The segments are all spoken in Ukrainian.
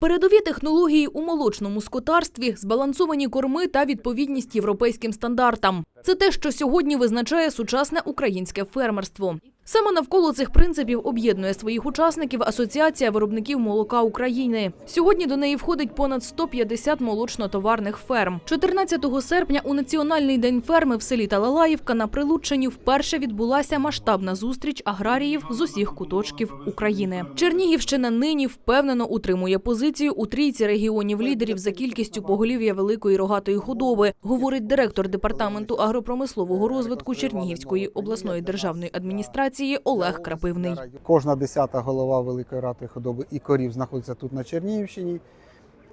Передові технології у молочному скотарстві, збалансовані корми та відповідність європейським стандартам. Це те, що сьогодні визначає сучасне українське фермерство. Саме навколо цих принципів об'єднує своїх учасників Асоціація виробників молока України. Сьогодні до неї входить понад 150 молочно-товарних ферм. 14 серпня у Національний день ферми в селі Талалаївка на Прилуччині вперше відбулася масштабна зустріч аграріїв з усіх куточків України. Чернігівщина нині впевнено утримує позицію у трійці регіонів лідерів за кількістю поголів'я великої рогатої худоби, говорить директор департаменту агропромислового розвитку Чернігівської обласної державної адміністрації Олег Крапивний. Кожна десята голова великої ратої худоби і корів знаходиться тут на Чернігівщині.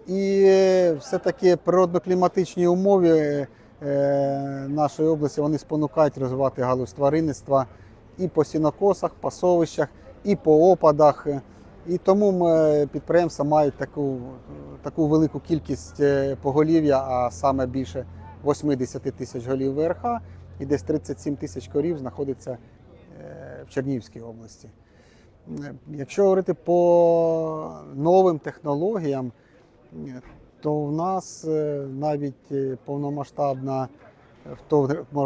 І все-таки природно-кліматичні умови е, нашої області вони спонукають розвивати галузь тваринництва і по сінокосах, пасовищах, і по опадах. І тому підприємства мають таку, таку велику кількість е, поголів'я, а саме більше 80 тисяч голів ВРХ, і десь 37 тисяч корів знаходиться в Чернігівській області. Якщо говорити по новим технологіям, то в нас е, навіть е, повномасштабна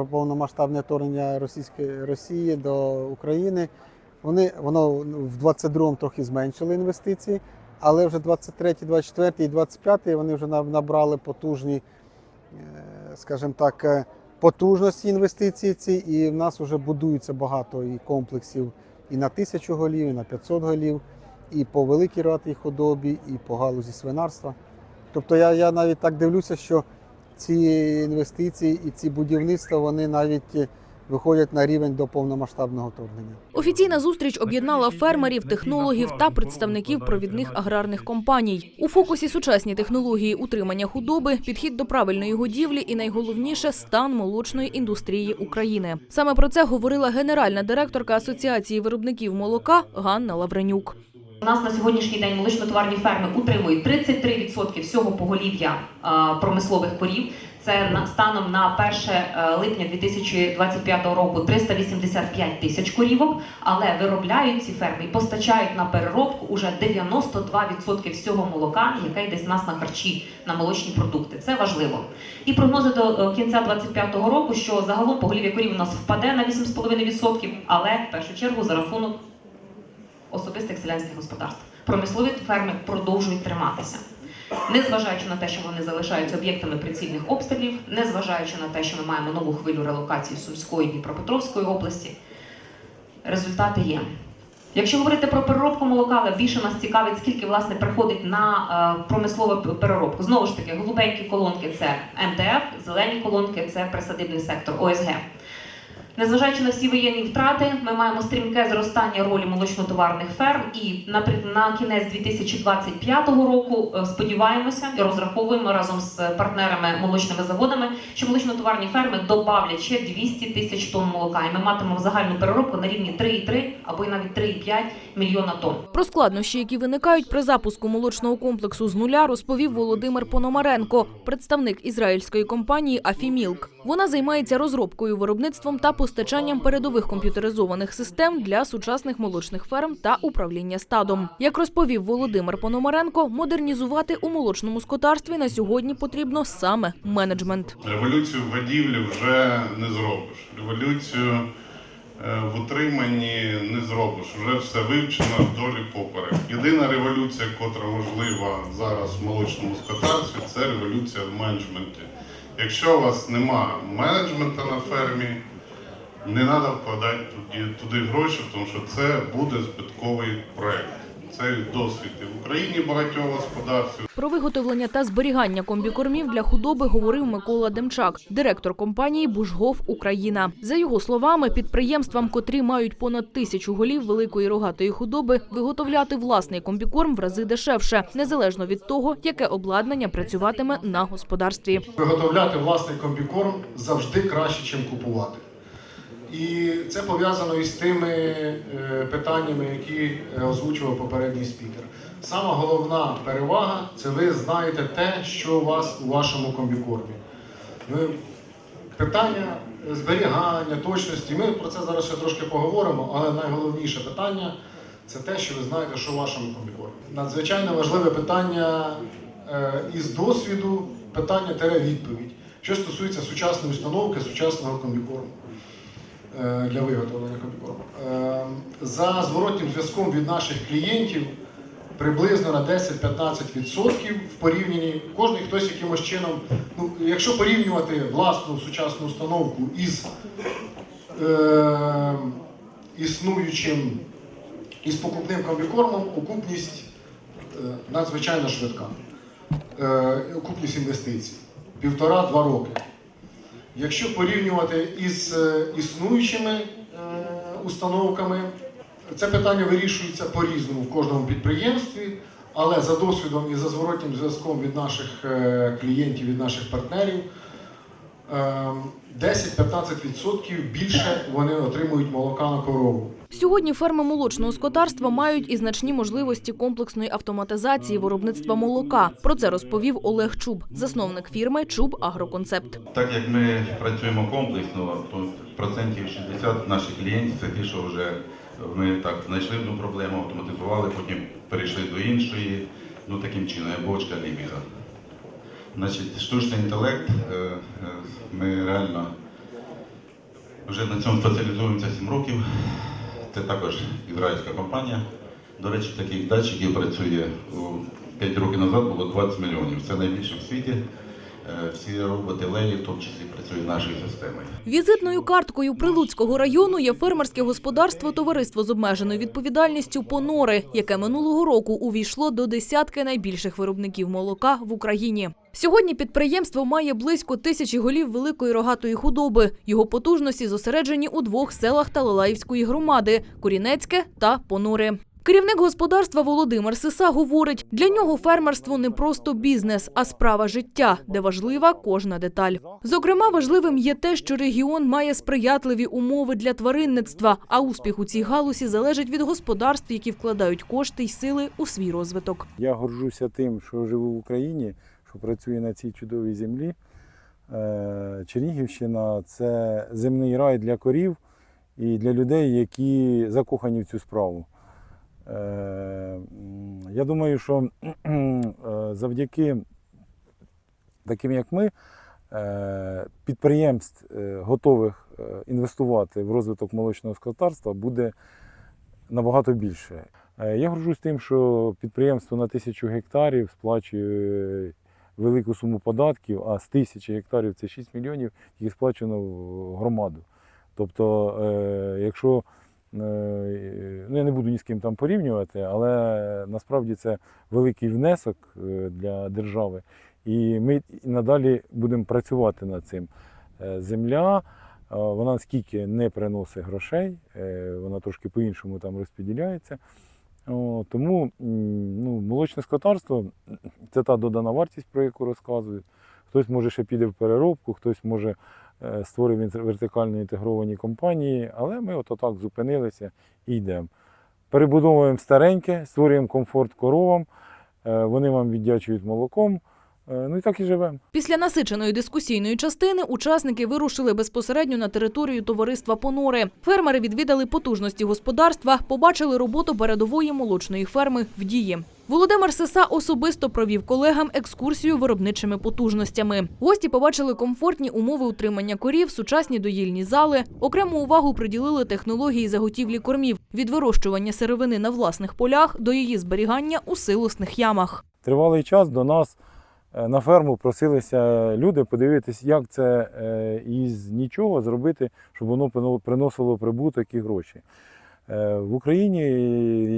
повномасштабне вторгнення Російської Росії до України, вони воно в 22-му трохи зменшили інвестиції, але вже 23, 24 і 25 вони вже набрали потужні, е, скажімо так, потужності інвестицій ці, і в нас вже будується багато і комплексів і на тисячу голів, і на 500 голів, і по великій ратій худобі, і по галузі свинарства. Тобто я, я навіть так дивлюся, що ці інвестиції і ці будівництва вони навіть виходять на рівень до повномасштабного вторгнення. Офіційна зустріч об'єднала фермерів, технологів та представників провідних аграрних компаній. У фокусі сучасні технології утримання худоби, підхід до правильної годівлі і найголовніше стан молочної індустрії України. Саме про це говорила генеральна директорка Асоціації виробників молока Ганна Лавренюк. У нас на сьогоднішній день молочно-товарні ферми утримують 33% всього поголів'я промислових корів. Це станом на 1 е, липня 2025 року 385 тисяч корівок, але виробляють ці ферми і постачають на переробку уже 92% всього молока, яке йде з нас на харчі на молочні продукти. Це важливо. І прогнози до е, кінця 2025 року, що загалом поголів'я корів у нас впаде на 8,5%, але в першу чергу за рахунок особистих селянських господарств. Промислові ферми продовжують триматися. Незважаючи на те, що вони залишаються об'єктами прицільних обстрілів, незважаючи на те, що ми маємо нову хвилю релокації Сумської Дніпропетровської області, результати є. Якщо говорити про переробку молока, більше нас цікавить, скільки власне приходить на е, промислову переробку. Знову ж таки, голубенькі колонки це МТФ, зелені колонки це присадибний сектор ОСГ. Незважаючи на всі воєнні втрати, ми маємо стрімке зростання ролі молочно-товарних ферм. І на, на кінець 2025 року е, сподіваємося і розраховуємо разом з партнерами молочними заводами, що молочно-товарні ферми добавлять ще 200 тисяч тонн молока. І ми матимемо загальну переробку на рівні 3,3 або й навіть 3,5 мільйона тонн. Про складнощі, які виникають при запуску молочного комплексу з нуля, розповів Володимир Пономаренко, представник ізраїльської компанії Афімілк. Вона займається розробкою, виробництвом та постачанням передових комп'ютеризованих систем для сучасних молочних ферм та управління стадом. Як розповів Володимир Пономаренко, модернізувати у молочному скотарстві на сьогодні потрібно саме менеджмент. Революцію в годівлі вже не зробиш. Революцію е, в утриманні не зробиш. Вже все вивчено вдолі поперек. Єдина революція, котра можлива зараз в молочному скотарстві, це революція в менеджменті. Якщо у вас нема менеджменту на фермі, не треба вкладати туди, гроші, тому що це буде збитковий проект. Це досвід і в Україні багатьох господарств, Про виготовлення та зберігання комбікормів для худоби говорив Микола Демчак, директор компанії Бужгов Україна. За його словами, підприємствам, котрі мають понад тисячу голів великої рогатої худоби, виготовляти власний комбікорм в рази дешевше, незалежно від того, яке обладнання працюватиме на господарстві. Виготовляти власний комбікорм завжди краще, ніж купувати. І це пов'язано із тими е, питаннями, які е, озвучував попередній спікер. Сама головна перевага це ви знаєте те, що у вас у вашому комбікормі. Питання зберігання, точності. Ми про це зараз ще трошки поговоримо, але найголовніше питання це те, що ви знаєте, що в вашому комбікормі. Надзвичайно важливе питання е, із досвіду, питання тере відповідь, що стосується сучасної установки, сучасного комбікорму для виготовлення комбікорму. Е, За зворотнім зв'язком від наших клієнтів приблизно на 10-15% в порівнянні кожен хтось якимось чином, ну, якщо порівнювати власну сучасну установку із е, існуючим із покупним комбікормом, окупність е, надзвичайно швидка. Е, окупність інвестицій півтора-два роки. Якщо порівнювати із е, існуючими е, установками, це питання вирішується по-різному в кожному підприємстві, але за досвідом і за зворотнім зв'язком від наших е, клієнтів, від наших партнерів, е, 10-15% більше вони отримують молока на корову. Сьогодні ферми молочного скотарства мають і значні можливості комплексної автоматизації виробництва молока. Про це розповів Олег Чуб, засновник фірми Чуб Агроконцепт. Так як ми працюємо комплексно, то процентів 60 наших клієнтів це ті, що вже ми так знайшли одну проблему, автоматизували, потім перейшли до іншої. Ну таким чином, бочка лібіга. Значить, штучний інтелект, е, е, ми реально вже на цьому спеціалізуємося 7 років. Це також ізраїльська компанія. До речі, таких датчиків працює 5 років назад було 20 мільйонів. Це найбільше в світі. Е, Всі роботи Леї, в тому числі працюють нашою системою. Візитною карткою Прилуцького району є фермерське господарство Товариство з обмеженою відповідальністю Понори, яке минулого року увійшло до десятки найбільших виробників молока в Україні. Сьогодні підприємство має близько тисячі голів великої рогатої худоби. Його потужності зосереджені у двох селах Талалаївської громади Корінецьке та Понури. Керівник господарства Володимир Сиса говорить, для нього фермерство не просто бізнес, а справа життя, де важлива кожна деталь. Зокрема, важливим є те, що регіон має сприятливі умови для тваринництва, а успіх у цій галузі залежить від господарств, які вкладають кошти й сили у свій розвиток. Я горжуся тим, що живу в Україні, що працюю на цій чудовій землі. Е, Чернігівщина це земний рай для корів і для людей, які закохані в цю справу. Е, Я думаю, що е, завдяки таким, як ми, е, підприємств, готових інвестувати в розвиток молочного скотарства, буде набагато більше. Я горжусь тим, що підприємство на тисячу гектарів сплачує велику суму податків, а з тисячі гектарів це 6 мільйонів, які сплачено в громаду. Тобто, якщо ну я не буду ні з ким там порівнювати, але насправді це великий внесок е, для держави. І ми надалі будемо працювати над цим. Е, Земля, е, вона скільки не приносить грошей, е, вона трошки по-іншому там розподіляється. Тому ну, молочне скотарство це та додана вартість, про яку розказують. Хтось може ще піде в переробку, хтось може е, створив вертикально інтегровані компанії, але ми от отак зупинилися і йдемо. Перебудовуємо стареньке, створюємо комфорт коровам, е, вони вам віддячують молоком. Е, Ну і так і живемо. Після насиченої дискусійної частини учасники вирушили безпосередньо на територію товариства Понори. Фермери відвідали потужності господарства, побачили роботу передової молочної ферми в дії. Володимир Сиса особисто провів колегам екскурсію виробничими потужностями. Гості побачили комфортні умови утримання корів, сучасні доїльні зали. Окрему увагу приділили технології заготівлі кормів від вирощування сировини на власних полях до її зберігання у силосних ямах. Тривалий час до нас на ферму просилися люди подивитись, як це е, із нічого зробити, щоб воно приносило прибуток і гроші. Е, В Україні,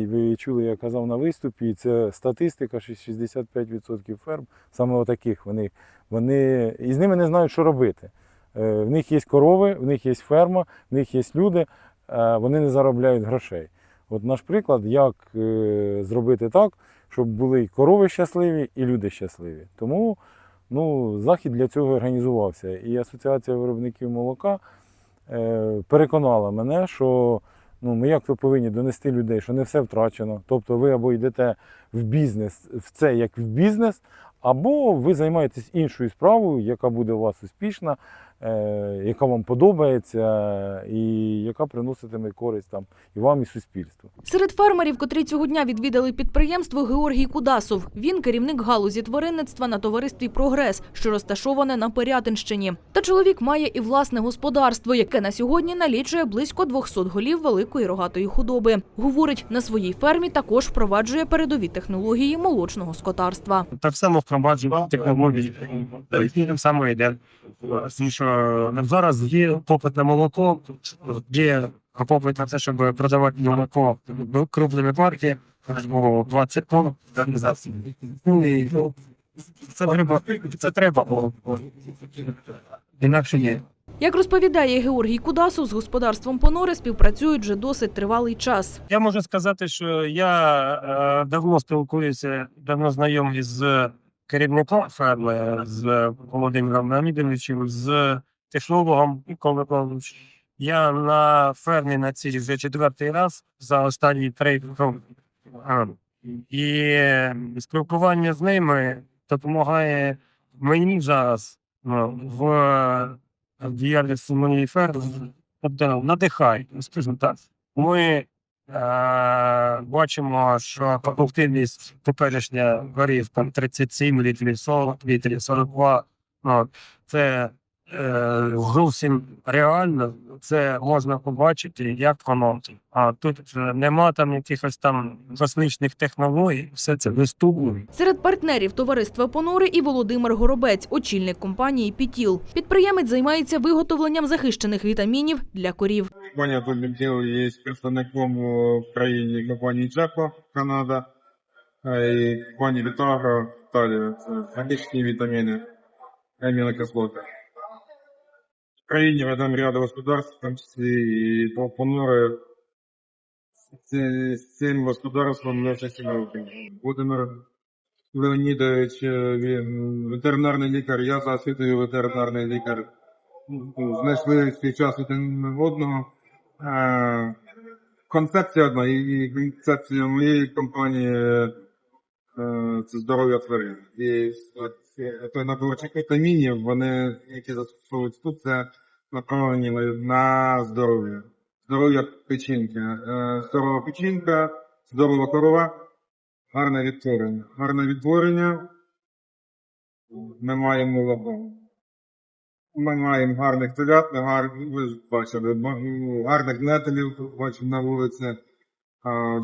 ви чули, я казав на виступі, це статистика, що 65% ферм, саме отаких, вони, вони, і з ними не знають, що робити. Е, В них є корови, в них є ферма, в них є люди, е, вони не заробляють грошей. От наш приклад, як е, зробити так, щоб були і корови щасливі, і люди щасливі. Тому ну, захід для цього організувався. І Асоціація виробників молока е, переконала мене, що ну, ми як то повинні донести людей, що не все втрачено. Тобто ви або йдете в бізнес, в це як в бізнес, або ви займаєтесь іншою справою, яка буде у вас успішна, яка вам подобається і яка приноситиме користь там і вам, і суспільству. Серед фермерів, котрі цього дня відвідали підприємство, Георгій Кудасов. Він керівник галузі тваринництва на товаристві Прогрес, що розташоване на Пирятинщині. Та чоловік має і власне господарство, яке на сьогодні налічує близько 200 голів великої рогатої худоби. Говорить, на своїй фермі також впроваджує передові технології молочного скотарства. так само впроваджуємо технології. Так само йде. Тому що зараз є попит на молоко, є попит на те, щоб продавати молоко крупними партіями, по 20 тонн. І, ну, Це треба, це треба. бо Інакше ні. Як розповідає Георгій Кудасов, з господарством Понори співпрацюють вже досить тривалий час. Я можу сказати, що я е, давно спілкуюся, давно знайомий з керівником ферми, з Володимиром Леонідовичем, з технологом Миколою Павловичем. Я на фермі на цій вже четвертий раз за останні три роки. І спілкування з ними допомагає мені зараз ну, в діяльності моєї ферми. Тобто надихає, скажімо так. Ми е, бачимо, що продуктивність теперішня горів там 37 літрів, 40 літрів, 42. Ну, це е, зовсім реально. Це можна побачити, як воно. А тут е, нема там якихось там космічних технологій, все це доступно. Серед партнерів товариства Понори і Володимир Горобець, очільник компанії Пітіл. Підприємець займається виготовленням захищених вітамінів для корів. Компанія Бомбінтіл є представником в країні компанії Джепа, Канада, а і компанії Вітагро, Італія. Це захищені вітаміни, амінокислоти. В країні ведемо ряд господарств, в тому числі і по понори з цим господарством вже 6 років. Володимир Леонідович, е, він ветеринарний лікар, я за освітою ветеринарний лікар знайшли свій час один одного. Е, Концепція одна, і концепція моєї компанії е, це здоров'я тварин. І ці- той наборчик вітамінів, вони, які застосовують тут, це направлені на- здоров'я. Здоров'я печінки. Е, Здорова печінка, здорова корова, гарне відтворення. Гарне відтворення. Ми маємо вагу. Ми маємо гарних телят, ви ж бачили, ну, гарних нетелів бачимо на вулиці.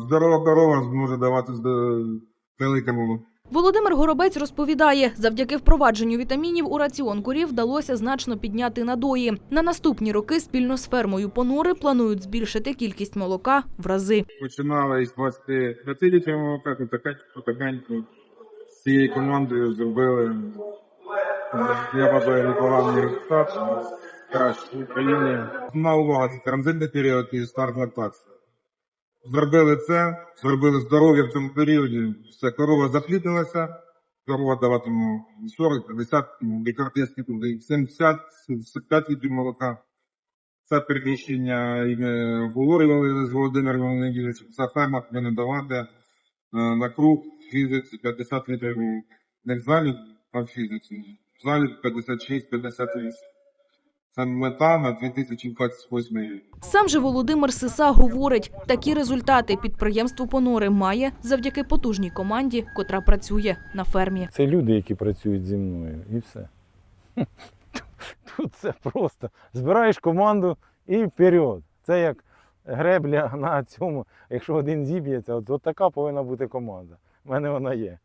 Здорова корова зможе давати велике. Володимир Горобець розповідає, завдяки впровадженню вітамінів у раціон корів вдалося значно підняти надої. На наступні роки спільно з фермою Понори планують збільшити кількість молока в рази. Починали із 25 літрів молока, потихеньку, з цією командою зробили, я вважаю, непоганий результат, краще в Україні. Основна увага це транзитний період і старт лактації. Зробили це, зробили здоров'я в цьому періоді, все, корова запліднилася, корова даватиме 40, 50, лікарпейські туди, 70, 75 літрів молока. Це приміщення і ми обговорювали з Володимиром Леонідовичем. Це ферма повинна давати е, на круг фізиці 50 літрів не в в фізиці. В залі 56-58. Це мета на 2028 рік. Сам же Володимир Сиса говорить, такі результати підприємство Понори має завдяки потужній команді, котра працює на фермі. Це люди, які працюють зі мною, і все. Тут це просто збираєш команду і вперед. Це як гребля на цьому. Якщо один зіб'ється, от, от така повинна бути команда. У мене вона є.